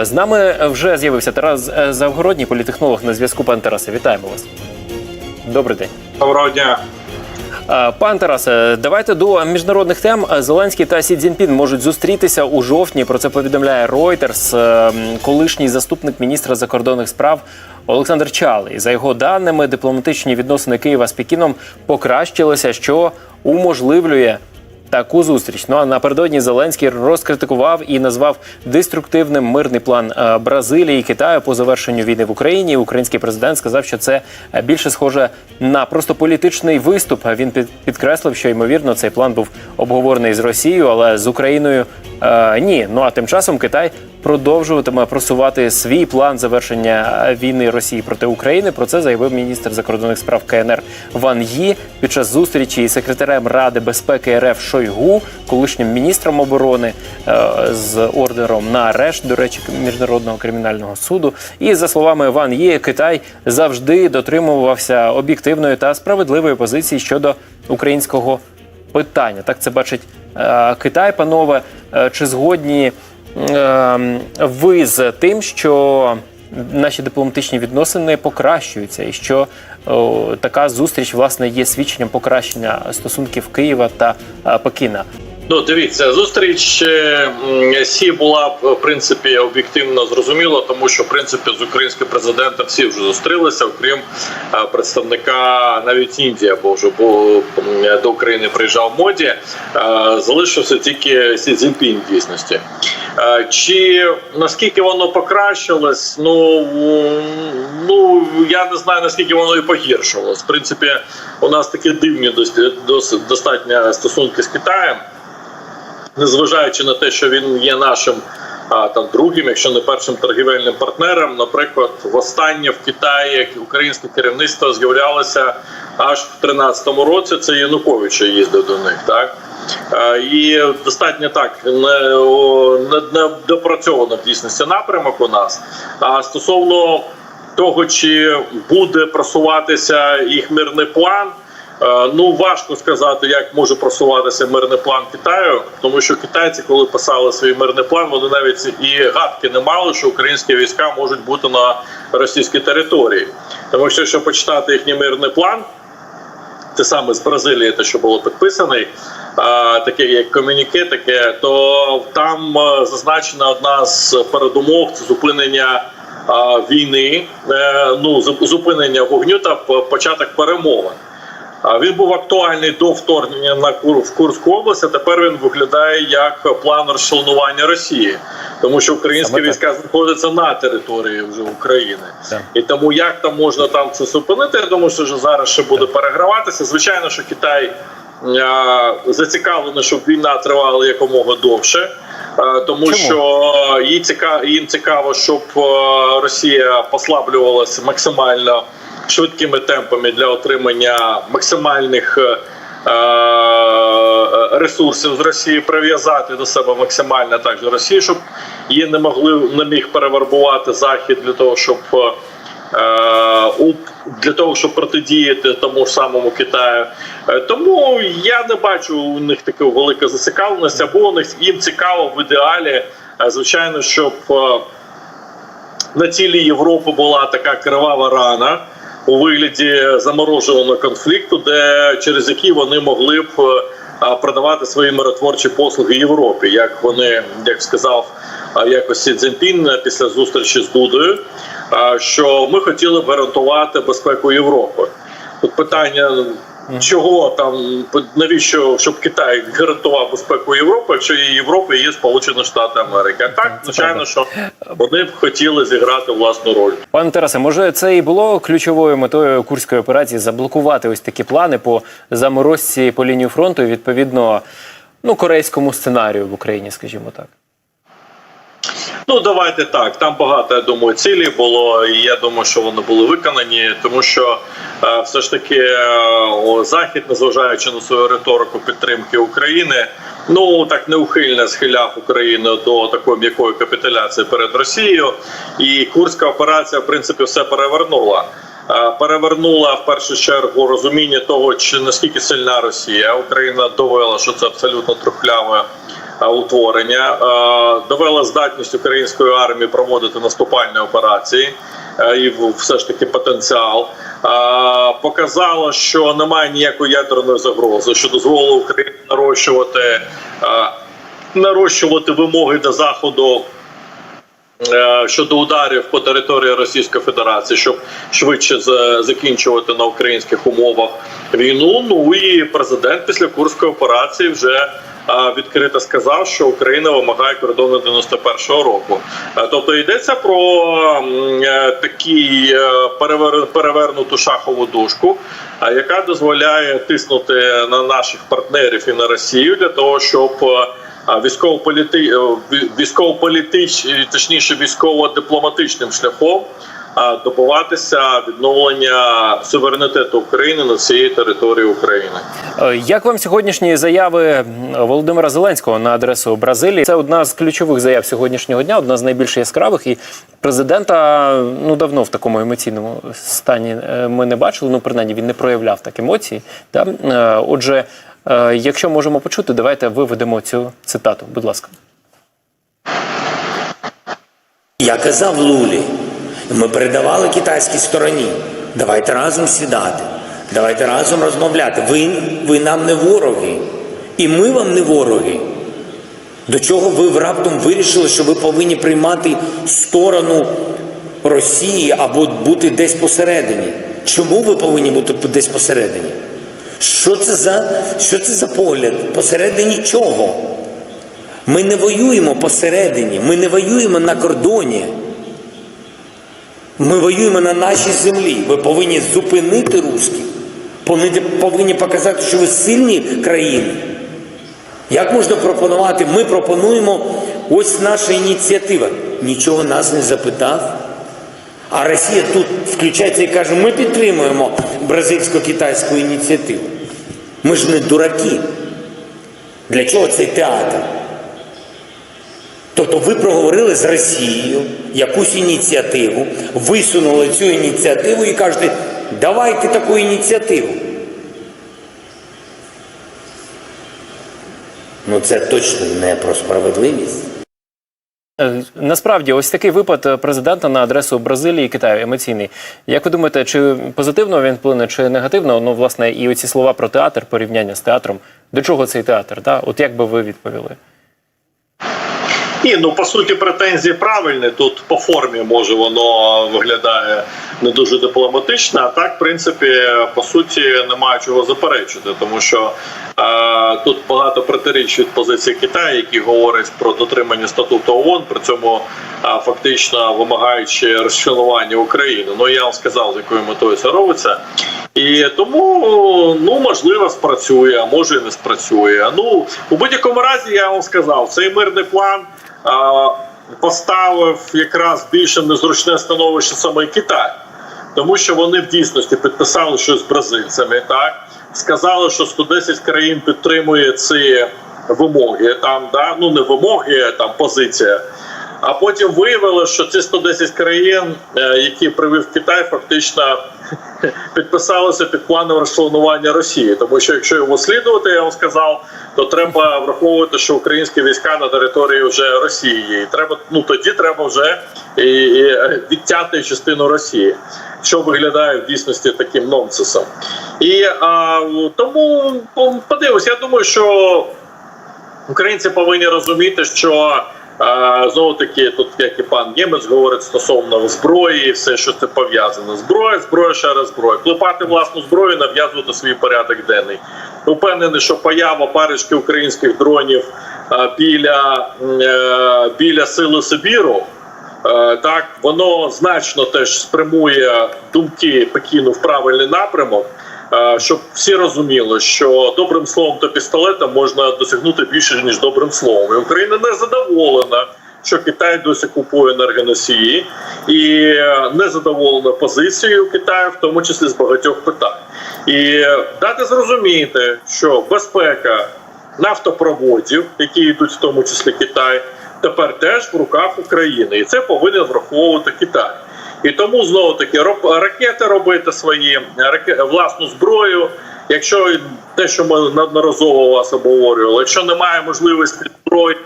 З нами вже з'явився Тарас е, Завгородній, політехнолог на зв'язку. Пан Тарасе, вітаємо вас. Добрий день. Доброго дня. Е, Пан Тарасе, давайте до міжнародних тем. Е, Зеленський та Сі Цзіньпін можуть зустрітися у жовтні. Про це повідомляє Reuters. Колишній заступник міністра закордонних справ Олександр Чалий. За його даними, дипломатичні відносини Києва з Пекіном покращилися, що уможливлює. Таку зустріч. Ну а напередодні Зеленський розкритикував і назвав деструктивним мирний план е, Бразилії і Китаю по завершенню війни в Україні. Український президент сказав, що це е, більше схоже на просто політичний виступ. Він підкреслив, що ймовірно цей план був обговорений з Росією, але з Україною е, ні. Ну а тим часом Китай продовжуватиме просувати свій план завершення е, війни Росії проти України. Про це заявив міністр закордонних справ КНР Ван Ї під час зустрічі із секретарем Ради безпеки РФ Шойгу, колишнім міністром оборони е, з ордером на арешт, до речі, міжнародного кримінального суду. І за словами Ван Ї, Китай завжди дотримувався об'єктивної та справедливої позиції щодо українського питання. Так це бачить Китай, панове. Е, Чи згодні е, ви з тим, що наші дипломатичні відносини покращуються, і що така зустріч власне є свідченням покращення стосунків Києва та е, Пекіна? Ну, дивіться, зустріч е, Сі була в принципі об'єктивно зрозуміла, тому що в принципі з українським президентом всі вже зустрілися, окрім е, представника навіть Індія, бо вже м, до України приїжджав моді. е, Залишився тільки Сі Цзіньпін в дійсності. Чи наскільки воно покращилось? Ну ну я не знаю наскільки воно і погіршилось. В принципі, у нас такі дивні дос- дос- достатньо стосунки з Китаєм незважаючи на те, що він є нашим а, там другим, якщо не першим торгівельним партнером, наприклад, востаннє в Китаї українське керівництво з'являлося аж в 2013 році. Це Януковича їздив до них, так. І достатньо так не, не допрацьовано в дійсності напрямок у нас. А стосовно того, чи буде просуватися їх мирний план. Е, Ну важко сказати, як може просуватися мирний план Китаю, тому що китайці, коли писали свій мирний план, вони навіть і гадки не мали, що українські війська можуть бути на російській території. Тому що якщо почитати їхній мирний план, те саме з Бразилії, те, що було підписаний, таке як комюніке, таке, то там е, зазначена одна з передумов це зупинення війни, е, ну зупинення вогню та початок перемовин. А Він був актуальний до вторгнення на Кур в Курську область. а Тепер він виглядає як план розчленування Росії, тому що українські Саме так. війська знаходяться на території вже України. Так. І тому як там можна там це зупинити? Я думаю, що вже зараз ще буде переграватися. Звичайно, що Китай е, зацікавлений, щоб війна тривала якомога довше. е, Тому Чому? що їй цікаво, їм цікаво, щоб е, Росія послаблювалася максимально швидкими темпами для отримання максимальних е, е, ресурсів з Росії, прив'язати до себе максимально також Росію, щоб її не могли не міг перевербувати захід для того, щоб е, для того, щоб протидіяти тому ж самому Китаю. Тому я не бачу у них такої великої зацікавленості, або них їм цікаво в ідеалі, звичайно, щоб на цілі Європи була така кривава рана у вигляді замороженого конфлікту, де через які вони могли б е, продавати свої миротворчі послуги Європі, як вони, як сказав якось Сі Цзіньпін після зустрічі з Дудою, що ми хотіли б гарантувати безпеку Європи. Тут питання. Чого там навіщо щоб Китай гарантував безпеку Європи, якщо і Європи є Сполучені Штати Америки? А так, звичайно, що вони б хотіли зіграти власну роль. Пане Тарасе, може це і було ключовою метою курської операції заблокувати ось такі плани по заморозці по лінію фронту і відповідно ну корейському сценарію в Україні, скажімо так. Ну давайте так. Там багато я думаю цілей було, і я думаю, що вони були виконані, тому що е, все ж таки е, захід, незважаючи на свою риторику підтримки України, ну так неухильно схиляв Україну до такої м'якої капітуляції перед Росією, і курська операція, в принципі, все перевернула. Е, Перевернула в першу чергу розуміння того, чи наскільки сильна Росія. Україна довела, що це абсолютно трухляве утворення, е, довела здатність української армії проводити наступальні операції е, і все ж таки потенціал. Е, Показало, що немає ніякої ядерної загрози, що дозволило Україні нарощувати, нарощувати вимоги до заходу щодо ударів по території Російської Федерації, щоб швидше закінчувати на українських умовах війну. Ну і президент після курської операції вже. Відкрито сказав, що Україна вимагає кордону 91-го року. Тобто йдеться про е, такий е, перевернуту шахову дужку, е, яка дозволяє тиснути на наших партнерів і на Росію для того, щоб е, а військово-політи... е, військово-політич, е, точніше військово-дипломатичним шляхом добуватися відновлення суверенітету України на всієї території України. Е, Як вам сьогоднішні заяви Володимира Зеленського на адресу Бразилії? Це одна з ключових заяв сьогоднішнього дня, одна з найбільш яскравих. І президента ну давно в такому емоційному стані е, ми не бачили. Ну, принаймні, він не проявляв так емоції. Да? Е, Отже, якщо можемо почути, давайте виведемо цю цитату. Будь ласка. Я казав Лулі, ми передавали китайській стороні. Давайте разом сідати, давайте разом розмовляти. Ви, ви нам не вороги, і ми вам не вороги. До чого ви раптом вирішили, що ви повинні приймати сторону Росії або бути десь посередині? Чому ви повинні бути десь посередині? Що це за, що це за погляд? Посередині чого? Ми не воюємо посередині, ми не воюємо на кордоні. Ми воюємо на нашій землі. Ви повинні зупинити русських, повинні, показати, що ви сильні країни. Як можна пропонувати? Ми пропонуємо ось наша ініціатива. Нічого нас не запитав. А Росія тут включається і каже, ми підтримуємо бразильсько-китайську ініціативу. Ми ж не дураки. Для чого цей театр? Тобто ви проговорили з Росією якусь ініціативу, висунули цю ініціативу і кажете, давайте таку ініціативу. Ну це точно не про справедливість. Е, Насправді, ось такий випад президента на адресу Бразилії і Китаю емоційний. Як ви думаєте, чи позитивно він вплине, чи негативно? Ну, власне, і оці слова про театр, порівняння з театром. До чого цей театр? Да? От як би ви відповіли? Ні, ну по суті, претензії правильні. Тут по формі може воно виглядає не дуже дипломатично. А так, в принципі, по суті, немає чого заперечити, тому що е, тут багато протиріч від позиції Китаю, які говорять про дотримання статуту ООН, при цьому е, фактично вимагаючи розчленування України. Ну я вам сказав, з якою метою це робиться. І тому ну можливо спрацює, а може і не спрацює. Ну у будь-якому разі я вам сказав, цей мирний план поставив якраз більше незручне становище саме Китай, тому що вони в дійсності підписали щось з бразильцями, так сказали, що 110 країн підтримує ці вимоги. Там да ну не вимоги, а там позиція. А потім виявилося, що ці 110 країн, е, які привів Китай, фактично підписалися під планом розчленування Росії. Тому що якщо його слідувати, я вам сказав, то треба враховувати, що українські війська на території вже Росії. І треба ну тоді треба вже і, і відтяти частину Росії, що виглядає в дійсності таким нонсенсом. І а, тому подивимось, я думаю, що українці повинні розуміти, що е, знову таки тут, як і пан Німець говорить стосовно зброї, і все, що це пов'язано. Зброя, зброя, ще раз зброя. Клепати власну зброю, нав'язувати свій порядок денний. Упевнений, що поява парочки українських дронів біля, е, біля сили Сибіру. Е, Так, воно значно теж спрямує думки Пекіну в правильний напрямок, щоб всі розуміли, що добрим словом та пістолетом можна досягнути більше ніж добрим словом. І Україна не задоволена, що Китай досі купує енергоносії, і е, не задоволена позицією Китаю, в тому числі з багатьох питань. І е, дати зрозуміти, що безпека нафтопроводів, які йдуть в тому числі Китай, тепер теж в руках України, і це повинен враховувати Китай. І тому знову таки ракети робити свої раке- власну зброю, якщо те, що ми неодноразово вас обговорювали, якщо немає можливості зброї,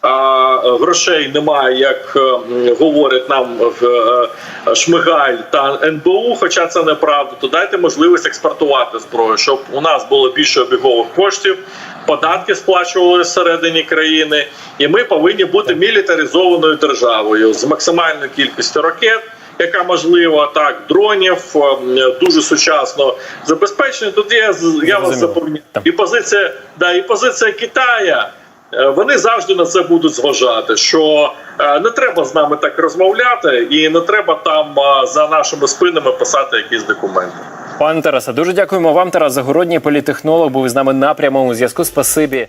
а грошей немає, як е, м, говорять нам е, Шмигаль та НБУ, хоча це неправда, то дайте можливість експортувати зброю, щоб у нас було більше обігових коштів, податки сплачували всередині країни, і ми повинні бути мілітаризованою державою з максимальною кількістю ракет. Яка можлива так, дронів е, дуже сучасно забезпечення. Тут я я вас запевняю. І позиція, да, і позиція Китая. е, Вони завжди на це будуть зважати, що е, не треба з нами так розмовляти, і не треба там за нашими спинами писати якісь документи. Пане Тарасе, дуже дякуємо вам. Тарас Загородній, політехнолог, був з нами на прямому зв'язку. Спасибі.